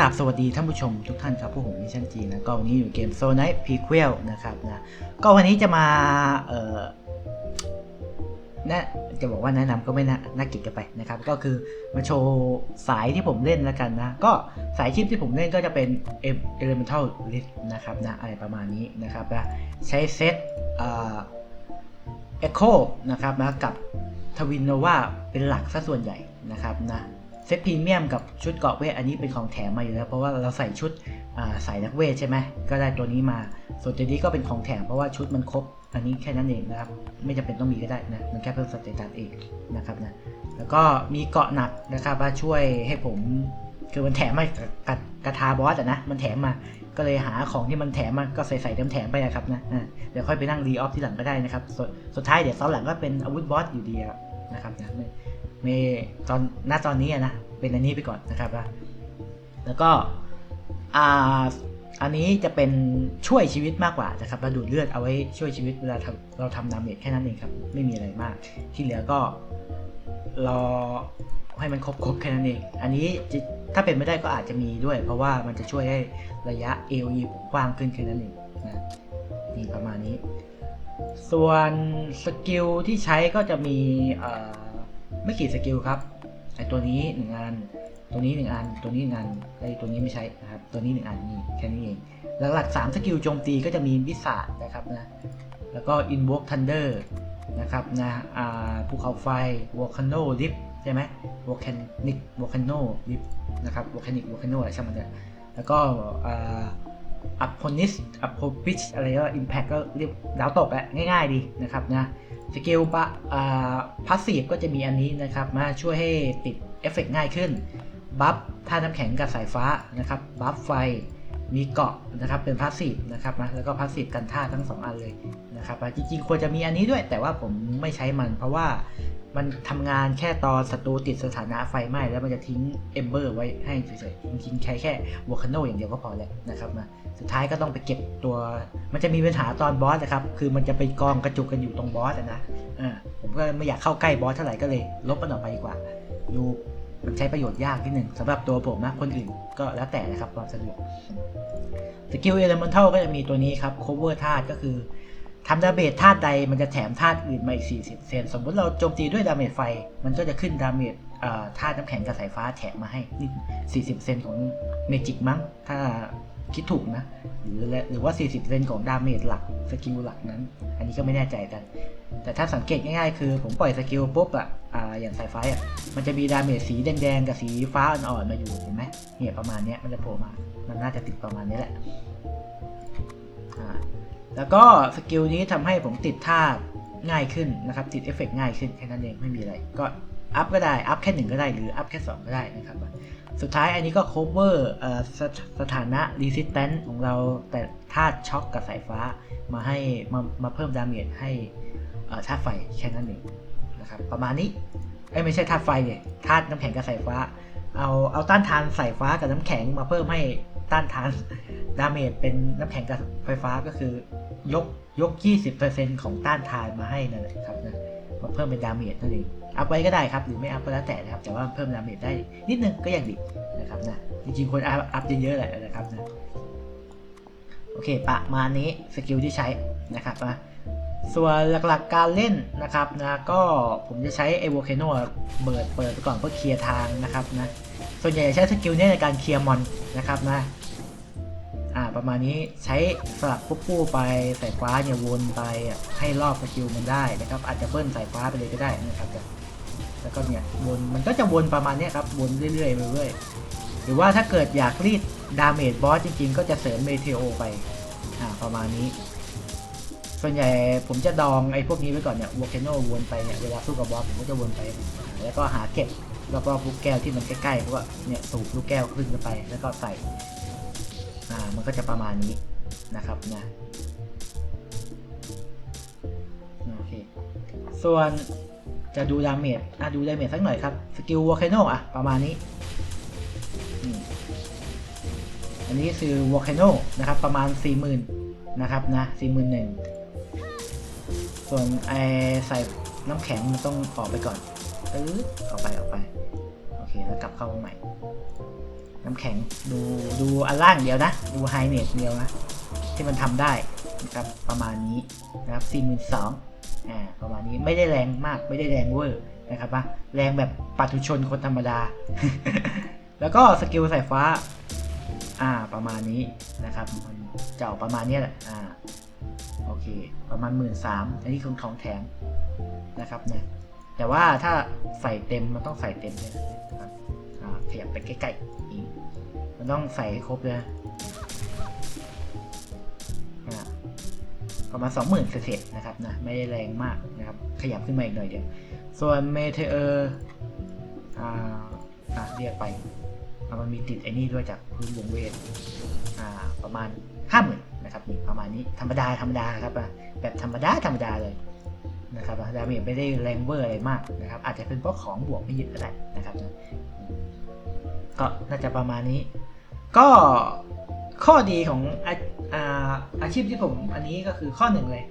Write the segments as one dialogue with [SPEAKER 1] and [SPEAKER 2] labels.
[SPEAKER 1] ราบสวัสดีท่านผู้ชมทุกท่านครับผู้ผมมิชชั่นจีนะก็วันนี้อยู่เกมโซน i ์พีเควลนะครับนะก็วันนี้จะมาเอ่อนะจะบอกว่าแนะนำก็ไม่น่าน่ากลียดกันไปนะครับ ก็คือมาโชว์สายที่ผมเล่นแล้วกันนะ ก็สายชิปที่ผมเล่นก็จะเป็น Elemental List นะครับนะอะไรประมาณนี้นะครับนะใช้เซตเอ่อ Echo นะครับนะกับทวินโนวาเป็นหลักซะส่วนใหญ่นะครับนะ เซตพรีเมียมกับชุดเกาะเวทอันนี้เป็นของแถมมาอยู่แล้ว เพราะว่าเราใส่ชุดสายนักเวทใช่ไหมก็ได้ตัวนี้มา ส่วนตัวนี้ก็เป็นของแถมเพราะว่าชุดมันครบ อันนี้แค่นั้นเองนะครับ ไม่จำเป็นต้องมีก็ได้นะ มันแค่เพิ่มสเตตัสเองนะครับนะ แล้วก็มีเกาะหนักนะครับมาช่วยให้ผม คือมันแถมมากระกระทาบอสอะนะ มันแถมมา ก็เลยหาของที่มันแถมมา ก็ใส่ใส่เต็มแถมไปนะครับนะเดี๋ยวค่อยไปนั่งรีออฟที่หลังก็ได้นะครับสดสุดท้ายเดี๋ยวซ้อนหลังก็เป็นอาวุธบอสอยู่ดีนะครับนะ ม่ไม่ตอนหน้าตอนนี้นะเป็นอันนี้ไปก่อนนะครับแล้วก็อ่าอันนี้จะเป็นช่วยชีวิตมากกว่านะครับเราดูดเลือดเอาไว้ช่วยชีวิตเวลาเราทำดาเมจแค่นั้นเองครับ ไม่มีอะไรมาก ที่เหลือก็รอให้มันครบครบๆแค่นั้นเอง อันนี้ถ้าเป็นไม่ได้ก็อาจจะมีด้วย เพราะว่ามันจะช่วยให้ระยะ AOE ผมกว้างขึ้นแค่นั้นเองนะนี่ประมาณนี้ ส่วนสกิลที่ใช้ก็จะมีเอ่อ ไม่กี่สกิลครับไอตัวนี้หนึ่งอัน ตัวนี้หนึ่งอัน ตัวนี้หนึ่งอันไอตัวนี้ไม่ใช้นะครับ ตัวนี้หนึ่งอันนี่แค่นี้เอง หลักๆสามสกิลโจมตีก็จะมีวิสาดนะครับนะ แล้วก็ Invoke Thunder นะครับนะอ่าภูเขาไฟ Volcano Lift ใช่ไหม Volcanic Volcano Lift นะครับ Volcanic Volcano อะไรช่างมันเถอะแล้วก็อ่า อัพพนิสอัพโพพิชอะไรก็อิมแพคก็เรียกดาวตกแหละง่ายๆดีนะครับนะสกิลปะอ่าพาสซีฟก็จะมีอันนี้นะครับมาช่วยให้ติดเอฟเฟกง่ายขึ้นบัฟท่าน้ำแข็งกับสายฟ้านะครับบัฟไฟมีเกาะนะครับเป็นพาสซีฟนะครับนะแล้วก็พาสซีฟกันท่าทั้งสองอันเลยนะครับจริงๆควรจะมีอันนี้ด้วยแต่ว่าผมไม่ใช้มันเพราะว่า มันทำงานแค่ตอนศัตรูติดสถานะไฟไหม้แล้วมันจะทิ้งเอมเบอร์ไว้ให้เฉยๆจริงๆแค่แค่วอลคาโนอย่างเดียวก็พอแล้วนะครับนะสุดท้ายก็ต้องไปเก็บตัว มันจะมีปัญหาตอนบอสนะครับ คือมันจะไปกองกระจุกกันอยู่ตรงบอสอะนะอ่าผมก็ไม่อยากเข้าใกล้บอสเท่าไหร่ก็เลย ลบมันออกไปดีกว่าดูมันใช้ประโยชน์ยากนิดหนึ่งสำหรับตัวผมนะคนอื่นก็แล้วแต่นะครับความสะดวกสกิลเอเลเมนทัลก็จะมีตัวนี้ครับ cover ธาตุก็คือ ทำดาเมจธาตุใดมันจะแถมธาตุอื่นมาอีก 40 เซน สมมติเราโจมตีด้วยดาเมจไฟ มันก็จะขึ้นดาเมจธาตุน้ำแข็งกับสายฟ้าแถมมาให้นี่40 เซนของเมจิกมั้ง ถ้าคิดถูกนะ หรือหรือว่า 40 เซนของดาเมจหลักสกิลหลักนั้น อันนี้ก็ไม่แน่ใจกัน แต่ถ้าสังเกตง่ายๆ คือผมปล่อยสกิลปุ๊บอะอย่างสายฟ้าอะ มันจะมีดาเมจสีแดงๆกับสีฟ้าอ่อนๆมาอยู่เห็นไหมเนี่ยประมาณนี้มันจะโผล่มา มันน่าจะติดประมาณนี้แหละ แล้วก็สกิลนี้ทำให้ผมติดท่าง่ายขึ้นนะครับ ติดเอฟเฟกต์ง่ายขึ้นแค่นั้นเองไม่มีอะไร ก็อัพก็ได้ อัพแค่หนึ่งก็ได้หรืออัพแค่สองก็ได้นะครับ สุดท้ายอันนี้ก็ cover สถสถานะ resistance ของเราแต่ธาตุช็อคกับสายฟ้ามาให้มามาเพิ่มดาเมจให้ธาตุไฟแค่นั้นเองนะครับประมาณนี้ไม่ใช่ธาตุไฟเนี่ยธาตุน้ำแข็งกับสายฟ้า เอาเอาต้านทานสายฟ้ากับน้ำแข็งมาเพิ่มให้ต้านทานดาเมจเป็นน้ำแข็งกับไฟฟ้าก็คือ ยกยก 20%ของต้านทานมาให้นั่นแหละครับนะมาเพิ่มเป็นดาเมจนั่นเองอัพไว้ก็ได้ครับ หรือไม่อัพก็แล้วแต่นะครับ แต่ว่าเพิ่มดาเมจได้นิดนึงก็ยังดีนะครับนะจริงๆควรอัพอัพเยอะๆแหละนะครับนะโอเคประมาณนี้สกิลที่ใช้นะครับนะส่วนหลักๆการเล่นนะครับนะก็ผมจะใช้ไอโวเคโนเปิดเปิดไปก่อนเพื่อเคลียร์ทางนะครับนะส่วนใหญ่จะใช้สกิลนี้ในการเคลียร์มอนนะครับนะ อ่าประมาณนี้ใช้สลับปุ๊บปู้ไปสายฟ้าเนี่ยวนไปให้รอบสกิลมันได้นะครับ อาจจะเบิ้ลสายฟ้าไปเลยก็ได้นะครับแล้วก็เนี่ยวนมันก็จะวนประมาณนี้ครับวนเรื่อยๆไปเรื่อยหรือว่าถ้าเกิดอยากรีดดาเมจบอสจริงๆ ก็จะเสริมเมเทโอไปอ่าประมาณนี้ ส่วนใหญ่ผมจะดองไอ้พวกนี้ไว้ก่อนเนี่ยวอลเคโนวนไปเนี่ยเวลาสู้กับบอสผมก็จะวนไป แล้วก็หาเก็บรอบๆลูกแก้วที่มันใกล้ๆเพราะว่าเนี่ยสูบลูกแก้วขึ้นไป แล้วก็ใส่ อ่ามันก็จะประมาณนี้นะครับนะโอเคส่วนจะดูดาเมจอะดูดาเมจสักหน่อยครับสกิลวอลเคโนอะประมาณนี้อันนี้คือวอลเคโนนะครับประมาณ 40,000นะครับนะ41,000ส่วนไอใส่น้ำแข็งมันต้องออกไปก่อนตื้อออกไปออกไป โอเค แล้วกลับเข้ามาใหม่ น้ำแข็งดูดูอันล่างเดียวนะ ดูไฮเนสเดียวนะ ที่มันทำได้นะครับประมาณนี้นะครับ4 2 0 0 0อ่าประมาณนี้ไม่ได้แรงมากไม่ได้แรงเวอร์นะครับปะแรงแบบปัตุชนคนธรรมดา แล้วก็สกิลสายฟ้า อ่าประมาณนี้นะครับมันเจ้าประมาณนี้แหละอ่าโอเค ประมาณหมื่นสามอันนี้คือของแถมนะครับเนี่ยแต่ว่าถ้าใส่เต็มมันต้องใส่เต็มเลยนะครับอ่าขยับไปใกล้ๆอีก มันต้องใส่ครบเลยนะประมาณสองหมื่นเศษๆนะครับนะไม่ได้แรงมากนะครับ ขยับขึ้นมาอีกหน่อยเดียว ส่วนเมเทอร์อ่าอะเรียกไปมันมีติดไอ้นี่ด้วยจากพื้นวงเวทอ่าประมาณห้าหมื่นนะครับนี่ประมาณนี้ธรรมดาธรรมดาครับอะแบบธรรมดาธรรมดาเลยนะครับดาเมจไม่ได้แรงเวอร์อะไรมากนะครับ อาจจะเป็นเพราะของบวกไม่เยอะก็ได้นะครับก็น่าจะประมาณนี้ ก็ข้อดีของอาอาอาชีพที่ผมอันนี้ก็คือข้อหนึ่งเลย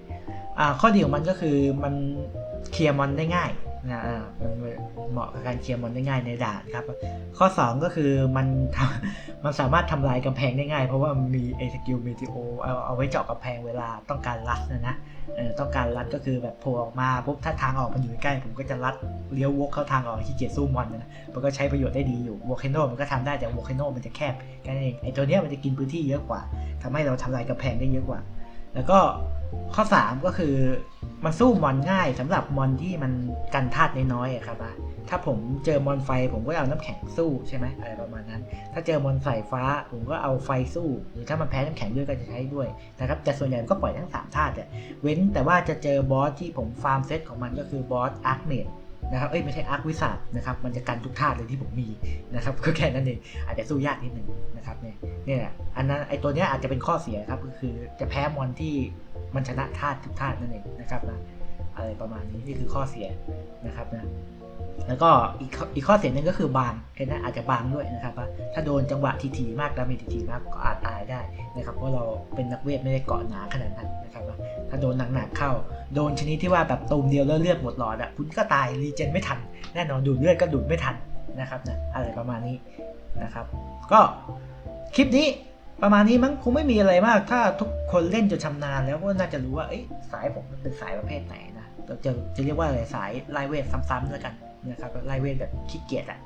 [SPEAKER 1] อาข้อดีของมันก็คือมันเคลียร์มอนได้ง่ายนะอ่ามันเหมาะกับการเคลียร์มอนได้ง่ายในด่านครับ ข้อ 2 ก็คือมันทำมันสามารถทำลายกำแพงได้ง่าย เพราะว่ามีไอสกิลเมทิโอเอาเอาไว้เจาะกำแพงเวลาต้องการรัดนะนะเอ ต้องการรัดก็คือแบบโผล่ออกมาปุ๊บถ้าทางออกมันอยู่ใกล้ผมก็จะรัดเลี้ยววกเข้าทางออกที่เกียจสู้มอนนะมันก็ใช้ประโยชน์ได้ดีอยู่วอลเคโนมันก็ทำได้แต่วอลเคโนมันจะแคบแค่นั้นเองไอตัวเนี้ยมันจะกินพื้นที่เยอะกว่าทำให้เราทำลายกระแพงได้เยอะกว่า แล้วก็ข้อ 3 ก็คือมันสู้มอนง่ายสำหรับมอนที่มันกันธาตุน้อยๆครับอะถ้าผมเจอมอนไฟผมก็เอาน้ำแข็งสู้ใช่ไหมอะไรประมาณนั้น ถ้าเจอมอนสายฟ้าผมก็เอาไฟสู้ หรือถ้ามันแพ้น้ำแข็งด้วยก็จะใช้ด้วยนะครับแต่ส่วนใหญ่ก็ปล่อยทั้ง3ธาตุเว้นแต่ว่าจะเจอบอสที่ผมฟาร์มเซตของมันก็คือบอสอาร์คเมด นะครับ เอ้ยไม่ใช่อาร์ควิสัทนะครับ มันจะกันทุกธาตุเลยที่ผมมีนะครับ ก็แค่นั้นเอง อาจจะสู้ยากนิดนึงนะครับเนี่ย เนี่ยอันนั้นไอตัวเนี้ยอาจจะเป็นข้อเสียครับ ก็คือจะแพ้มอนที่มันชนะธาตุทุกธาตุนั่นเองนะครับนะ อะไรประมาณนี้ นี่คือข้อเสียนะครับนะ แล้วก็อีกข้ออีกข้อเสียหนึ่งก็คือบางแค่นั้นอาจจะบางด้วยนะครับว่าถ้าโดนจังหวะทีๆมากดาเมจทีๆมากก็อาจตายได้นะครับเพราะเราเป็นนักเวทไม่ได้เกาะหนาขนาดนั้นนะครับถ้าโดนหนักๆเข้า โดนชนิดที่ว่าแบบตูมเดียวแล้วเลือดหมดหลอดอะคุณก็ตายรีเจนไม่ทัน แน่นอนดูดเลือดก็ดูดไม่ทันนะครับนะอะไรประมาณนี้นะครับ ก็คลิปนี้ประมาณนี้มั้งคงไม่มีอะไรมาก ถ้าทุกคนเล่นจนชำนาญแล้วก็น่าจะรู้ว่าสายผมมันเป็นสายประเภทไหนนะเราจะจะเรียกว่าอะไรสายไลเวทซ้ำๆแล้วกัน นะครับไล่เวทแบบขี้เกียจอะ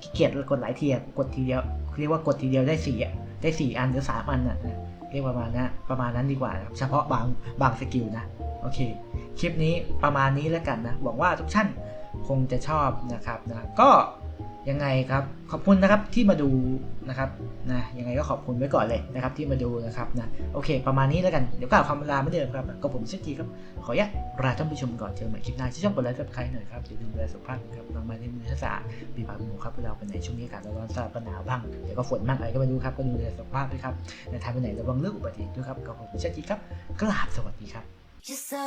[SPEAKER 1] ขี้เกียจกดหลายทีอะกดทีเดียวเรียกว่ากดทีเดียวได้สี่อะได้สี่อันหรือสามอันอะเรียกประมาณนั้นประมาณนั้นดีกว่านะครับเฉพาะบางบางสกิลนะโอเค คลิปนี้ประมาณนี้แล้วกันนะหวังว่าทุกท่านคงจะชอบนะครับนะก็ ยังไงครับ ขอบคุณนะครับที่มาดูนะครับนะยังไงก็ขอบคุณไว้ก่อนเลยนะครับที่มาดูนะครับนะโอเค ประมาณนี้แล้วกันเดี๋ยวกล่าวคำลาไม่เดิมครับก็ผมเช่นทีครับ ขออนุญาตลาท่านผู้ชมก่อนเจอกันใหม่คลิปหน้าที่ช่องกดไลค์กดใครหน่อยครับอย่าลืมดูแลสุขภาพนะครับลองมาในมือทักษะปีปากหมูครับเราเป็นในช่วงนี้อากาศร้อนสลับหนาวบ้างเดี๋ยวก็ฝนบ้างอะไรก็ไม่รู้ครับก็ดูแลสุขภาพด้วยครับในทางไปไหนระวังเรื่องอุบัติเหตุด้วยครับก็ผมเช่นทีครับกราบสวัสดีครับ
[SPEAKER 2] You're so